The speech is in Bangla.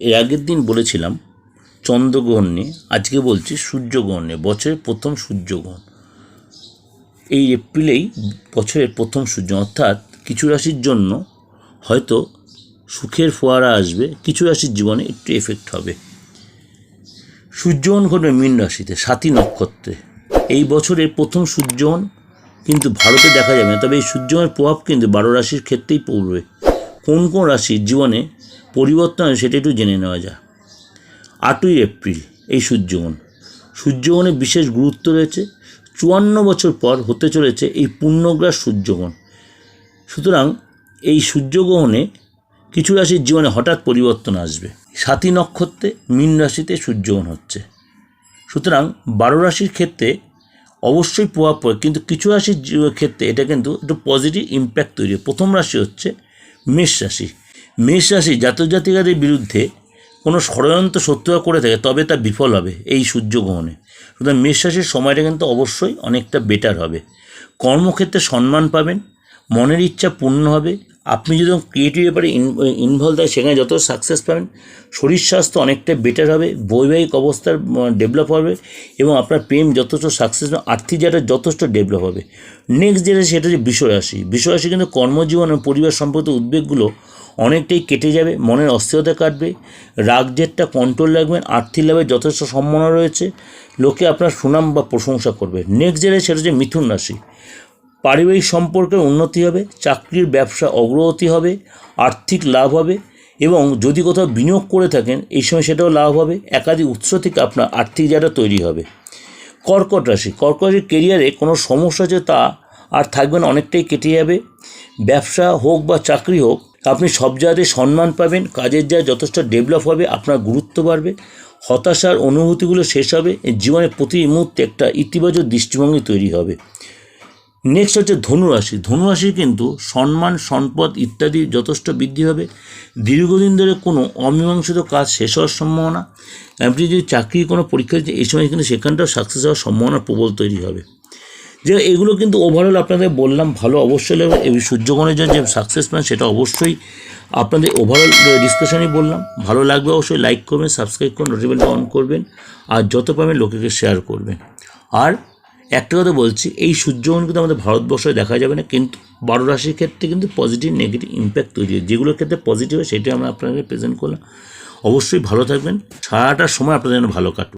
এর আগের দিন বলেছিলাম, চন্দ্রগ্রহণ নিয়ে, আজকে বলছি সূর্যগ্রহণ নিয়ে, বছরের প্রথম সূর্যগ্রহণ। এই এপ্রিলেই বছরের প্রথম সূর্য, অর্থাৎ কিছু রাশির জন্য হয়তো সুখের ফোয়ারা আসবে, কিছু রাশির জীবনে একটু এফেক্ট হবে। সূর্যগ্রহণ ঘটবে মীন রাশিতে সাতী নক্ষত্রে। এই বছরের প্রথম সূর্যগ্রহণ কিন্তু ভারতে দেখা যাবে না, তবে এই সূর্যগ্রহণের প্রভাব কিন্তু বারো রাশির ক্ষেত্রেই পড়বে। কোন কোন রাশির জীবনে পরিবর্তন হয় সেটা একটু জেনে নেওয়া যায় আটই এপ্রিল, এই সূর্যগ্রহণ। সূর্যগ্রহণে বিশেষ গুরুত্ব রয়েছে। চুয়ান্ন বছর পর হতে চলেছে এই পূর্ণগ্রাস সূর্যগ্রহণ। সুতরাং এই সূর্যগ্রহণে কিছু রাশির জীবনে হঠাৎ পরিবর্তন আসবে। সাতী নক্ষত্রে মীন রাশিতে সূর্যগ্রহণ হচ্ছে। সুতরাং বারো রাশির ক্ষেত্রে অবশ্যই প্রভাব পড়ে, কিন্তু কিছু রাশির ক্ষেত্রে এটা কিন্তু একটু পজিটিভ ইম্প্যাক্ট তৈরি প্রথম রাশি হচ্ছে মেষ রাশি মেষ রাশি জাতক জাতিকাদের বিরুদ্ধে কোনো ষড়যন্ত্র শত্রুরা করে থাকে, তবে তা বিফল হবে এই সূর্যগ্রহণে। সুতরাং মেষ রাশির সময়টা কিন্তু অবশ্যই অনেকটা বেটার হবে। কর্মক্ষেত্রে সম্মান পাবেন, মনের ইচ্ছা পূর্ণ হবে আপনি যদি ক্রিয়েটিভ ব্যাপারে ইনভলভ থাকে সেখানে যত সাকসেস পাবেন, শরীর স্বাস্থ্য অনেকটা বেটার হবে, বৈবাহিক অবস্থার ডেভেলপ হবে, এবং আপনার প্রেম যথেষ্ট সাকসেস আর্থিক জায়গাটা যথেষ্ট ডেভেলপ হবে। নেক্সট যেটা, সেটা হচ্ছে বিশ্বরাশি। বিশ্বরাশি কিন্তু কর্মজীবন ও পরিবার সম্পর্কিত উদ্বেগগুলো অনেকটাই কেটে যাবে, মনের অস্থিরতা কাটবে, রাগ জেদটা কন্ট্রোল রাখবেন, আর্থিক লাভের যথেষ্ট সম্ভাবনা রয়েছে, লোকে আপনার সুনাম বা প্রশংসা করবে। নেক্সট যেটা, সেটা হচ্ছে মিথুন রাশি। পারিবারিক সম্পর্কের উন্নতি হবে, চাকরির ব্যবসা অগ্রগতি হবে, আর্থিক লাভ হবে এবং যদি কোথাও বিনিয়োগ করে থাকেন, এই সময় সেটাও লাভ হবে, একাধিক উৎস থেকে আপনার আর্থিক জায়গা তৈরি হবে। কর্কট রাশি, কর্কট রাশির কেরিয়ারে কোনো সমস্যা আছে তা আর থাকবে না, অনেকটাই কেটে যাবে। ব্যবসা হোক বা চাকরি হোক, আপনি সব জায়গাতে সম্মান পাবেন, কাজের যা যথেষ্ট ডেভেলপ হবে, আপনার গুরুত্ব বাড়বে, হতাশার অনুভূতিগুলো শেষ হবে জীবনের প্রতি মুহূর্তে একটা ইতিবাচক দৃষ্টিভঙ্গি তৈরি হবে। নেক্সট হচ্ছে ধনুরাশি। ধনুরাশি কিন্তু সম্মান, সম্পদ ইত্যাদি যথেষ্ট বৃদ্ধি হবে। দীর্ঘদিন ধরে কোনো অমীমাংসিত কাজ শেষ হওয়ার সম্ভাবনা। আপনি যদি চাকরির কোনো পরীক্ষা এই সময় কিন্তু সেখানটাও সাকসেস হওয়ার সম্ভাবনা প্রবল তৈরি হবে। যে এগুলো কিন্তু ওভারঅল আপনাদের বললাম, ভালো অবশ্যই লাগবে। এই সূর্যগ্রহণের জন্য যে সাকসেস প্ল্যান সেটা অবশ্যই আপনাদের ওভারঅল ডিসকাশনই বললাম। ভালো লাগবে অবশ্যই লাইক করবেন সাবস্ক্রাইব করুন নোটিফিকেশন অন করবেন। আর যত পাবেন লোকেকে শেয়ার করবেন। আর একটা কথা বলছি, এই সূর্যগ্রহণ কিন্তু আমাদের ভারতবর্ষে দেখা যাবে না, কিন্তু বারো রাশির ক্ষেত্রে কিন্তু পজিটিভ নেগেটিভ ইম্প্যাক্ট তৈরি হয়। যেগুলোর ক্ষেত্রে পজিটিভ হয় সেটা আমরা আপনাদের প্রেজেন্ট করলাম। অবশ্যই ভালো থাকবেন। সারাটা সময় আপনাদের যেন ভালো কাটুক।